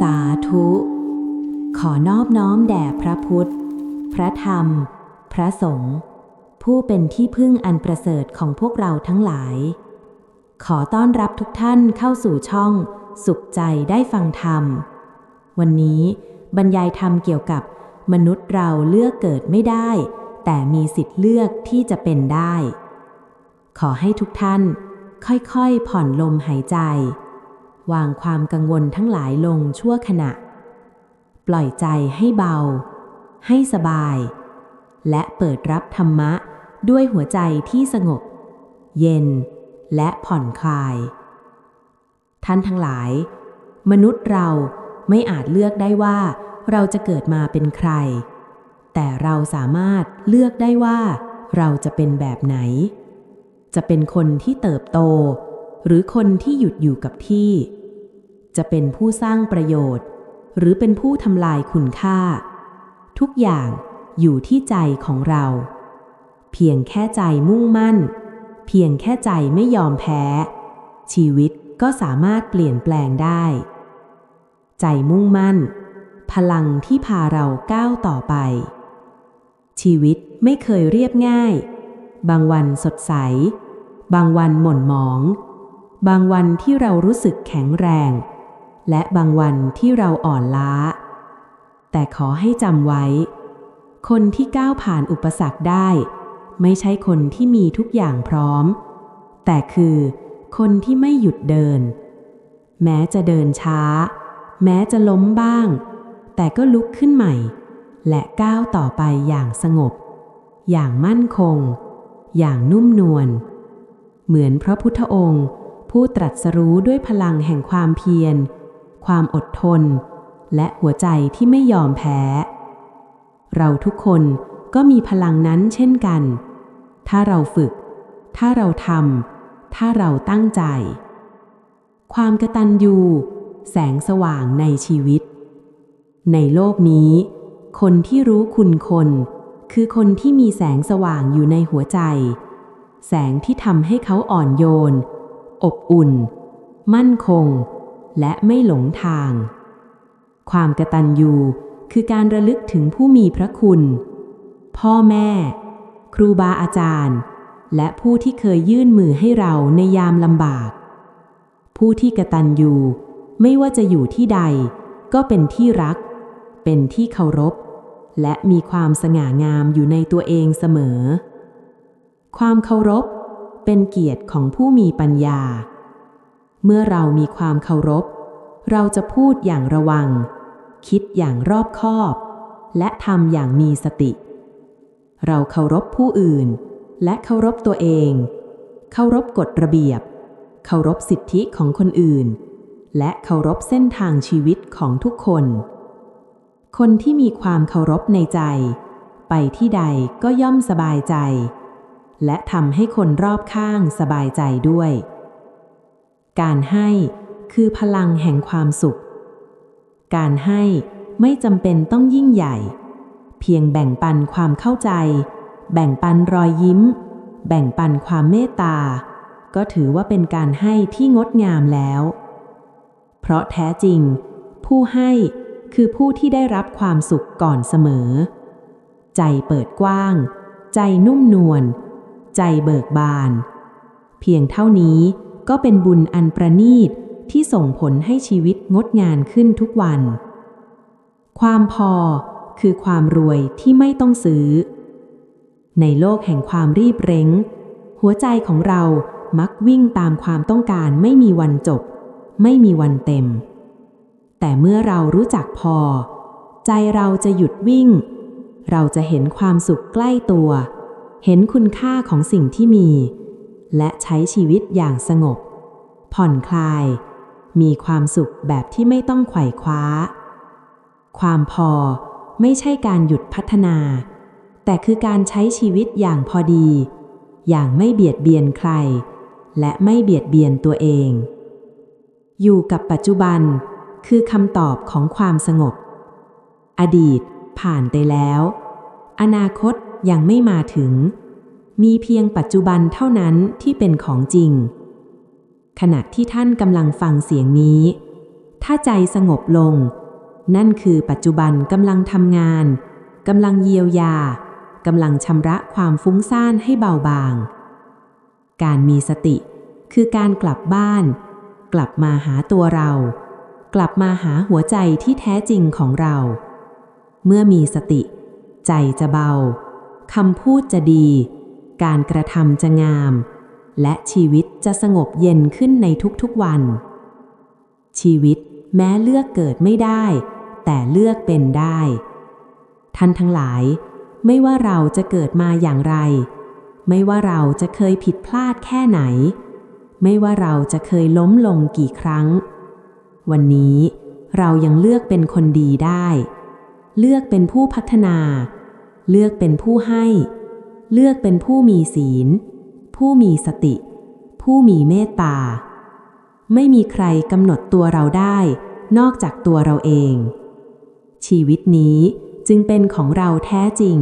สาธุ ขอนอบน้อมแด่พระพุทธ พระธรรม พระสงฆ์ผู้เป็นที่พึ่งอันประเสริฐของพวกเราทั้งหลาย ขอต้อนรับทุกท่านเข้าสู่ช่อง สุขใจได้ฟังธรรม วันนี้บรรยายธรรมเกี่ยวกับมนุษย์เราเลือกเกิดไม่ได้ แต่มีสิทธิ์เลือกที่จะเป็นได้ ขอให้ทุกท่าน ค่อยๆผ่อนลมหายใจ วางความกังวลทั้งหลายลงชั่วขณะ ปล่อยใจให้เบา ให้สบาย และเปิดรับธรรมะด้วยหัวใจที่สงบ เย็น และผ่อนคลาย ท่านทั้งหลาย มนุษย์เราไม่อาจเลือกได้ว่าเราจะเกิดมาเป็นใคร แต่เราสามารถเลือกได้ว่าเราจะเป็นแบบไหน จะเป็นคนที่เติบโต หรือคนที่หยุดอยู่กับที่ จะเป็นผู้สร้างประโยชน์ หรือเป็นผู้ทำลายคุณค่า ทุกอย่างอยู่ที่ใจของเรา เพียงแค่ใจมุ่งมั่น เพียงแค่ใจไม่ยอมแพ้ ชีวิตก็สามารถเปลี่ยนแปลงได้ ใจมุ่งมั่น พลังที่พาเราก้าวต่อไป ชีวิตไม่เคยเรียบง่าย บางวันสดใส บางวันหม่นหมอง บางวันที่เรารู้สึกแข็งแรง และบางวันที่เราอ่อนล้า แต่ขอให้จำไว้ คนที่ก้าวผ่านอุปสรรคได้ ไม่ใช่คนที่มีทุกอย่างพร้อม แต่คือคนที่ไม่หยุดเดิน แม้จะเดินช้า แม้จะล้มบ้าง แต่ก็ลุกขึ้นใหม่ และก้าวต่อไปอย่างสงบ อย่างมั่นคง อย่างนุ่มนวลเหมือนพระพุทธองค์ ผู้ตรัสรู้ด้วยพลังแห่งความเพียร ความอดทน และหัวใจที่ไม่ยอมแพ้ เราทุกคนก็มีพลังนั้นเช่นกัน ถ้าเราฝึก ถ้าเราทำ ถ้าเราตั้งใจ ความกระตัญญูแสงสว่างในชีวิต ในโลกนี้ คนที่รู้คุณคน คือคนที่มีแสงสว่างอยู่ในหัวใจ แสงที่ทำให้เขาอ่อนโยน อบอุ่น มั่นคง และไม่หลงทาง ความกตัญญูคือการระลึกถึงผู้มีพระคุณ พ่อแม่ ครูบาอาจารย์ และผู้ที่เคยยื่นมือให้เราในยามลำบาก ผู้ที่กตัญญูไม่ว่าจะอยู่ที่ใด ก็เป็นที่รัก เป็นที่เคารพ และมีความสง่างามอยู่ในตัวเองเสมอ ความเคารพ เป็นเกียรติของผู้มีปัญญา เมื่อเรามีความเคารพ เราจะพูดอย่างระวัง คิดอย่างรอบคอบ และทำอย่างมีสติ เราเคารพผู้อื่น และเคารพตัวเอง เคารพกฎระเบียบ เคารพสิทธิของคนอื่น และเคารพเส้นทางชีวิตของทุกคน คนที่มีความเคารพในใจ ไปที่ใดก็ย่อมสบายใจ และทำให้คนรอบข้างสบายใจด้วย การให้คือพลังแห่งความสุข การให้ไม่จำเป็นต้องยิ่งใหญ่ เพียงแบ่งปันความเข้าใจ แบ่งปันรอยยิ้ม แบ่งปันความเมตตา ก็ถือว่าเป็นการให้ที่งดงามแล้ว เพราะแท้จริง ผู้ให้คือผู้ที่ได้รับความสุขก่อนเสมอ ใจเปิดกว้าง ใจนุ่มนวล ใจเบิกบาน เพียงเท่านี้ก็เป็นบุญอันประณีตที่ส่งผลให้ชีวิตงดงานขึ้นทุกวัน ความพอคือความรวยที่ไม่ต้องซื้อ ในโลกแห่งความรีบเร่งหัวใจของเรามักวิ่งตามความต้องการไม่มีวันจบ ไม่มีวันเต็ม แต่เมื่อเรารู้จักพอ ใจเราจะหยุดวิ่ง เราจะเห็นความสุขใกล้ตัว เห็นคุณค่าของสิ่งที่มี และใช้ชีวิตอย่างสงบ ผ่อนคลาย มีความสุขแบบที่ไม่ต้องไขว่คว้า ความพอไม่ใช่การหยุดพัฒนา แต่คือการใช้ชีวิตอย่างพอดี อย่างไม่เบียดเบียนใคร และไม่เบียดเบียนตัวเอง อยู่กับปัจจุบันคือคำตอบของความสงบ อดีตผ่านไปแล้ว อนาคต ยังไม่มาถึง มีเพียงปัจจุบันเท่านั้นที่เป็นของจริง ขณะที่ท่านกำลังฟังเสียงนี้ ถ้าใจสงบลง นั่นคือปัจจุบันกำลังทำงานกำลังเยียวยากำลังชำระความฟุ้งซ่านให้เบาบาง การมีสติคือการกลับบ้าน กลับมาหาตัวเรา กลับมาหาหัวใจที่แท้จริงของเรา เมื่อมีสติ ใจจะเบา คำพูดจะดี การกระทำจะงาม และชีวิตจะสงบเย็นขึ้นในทุกๆวัน ชีวิตแม้เลือกเกิดไม่ได้ แต่เลือกเป็นได้ ท่านทั้งหลาย ไม่ว่าเราจะเกิดมาอย่างไร ไม่ว่าเราจะเคยผิดพลาดแค่ไหน ไม่ว่าเราจะเคยล้มลงกี่ครั้ง วันนี้เรายังเลือกเป็นคนดีได้ เลือกเป็นผู้พัฒนา เลือกเป็นผู้ให้ เลือกเป็นผู้มีศีล ผู้มีสติ ผู้มีเมตตา ไม่มีใครกำหนดตัวเราได้ นอกจากตัวเราเอง ชีวิตนี้จึงเป็นของเราแท้จริง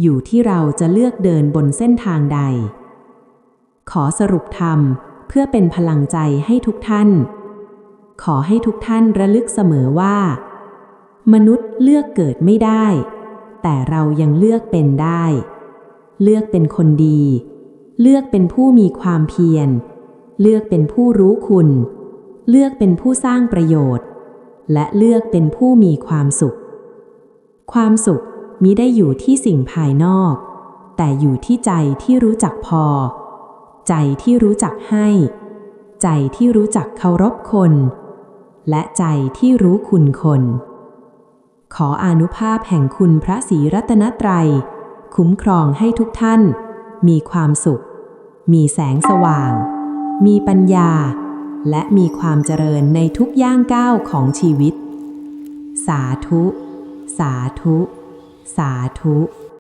อยู่ที่เราจะเลือกเดินบนเส้นทางใด ขอสรุปธรรมเพื่อเป็นพลังใจให้ทุกท่าน ขอให้ทุกท่านระลึกเสมอว่า มนุษย์เลือกเกิดไม่ได้ แต่เรายังเลือกเป็นได้ เลือกเป็นคนดี เลือกเป็นผู้มีความเพียร เลือกเป็นผู้รู้คุณ เลือกเป็นผู้สร้างประโยชน์ และเลือกเป็นผู้มีความสุข ความสุขมิได้อยู่ที่สิ่งภายนอก แต่อยู่ที่ใจที่รู้จักพอ ใจที่รู้จักให้ ใจที่รู้จักเคารพคน และใจที่รู้คุณคน ขออนุภาพแห่งคุณพระศรีรัตนตรัย คุ้มครองให้ทุกท่าน มีความสุข มีแสงสว่าง มีปัญญา และมีความเจริญในทุกย่างก้าวของชีวิต สาธุ สาธุ สาธุ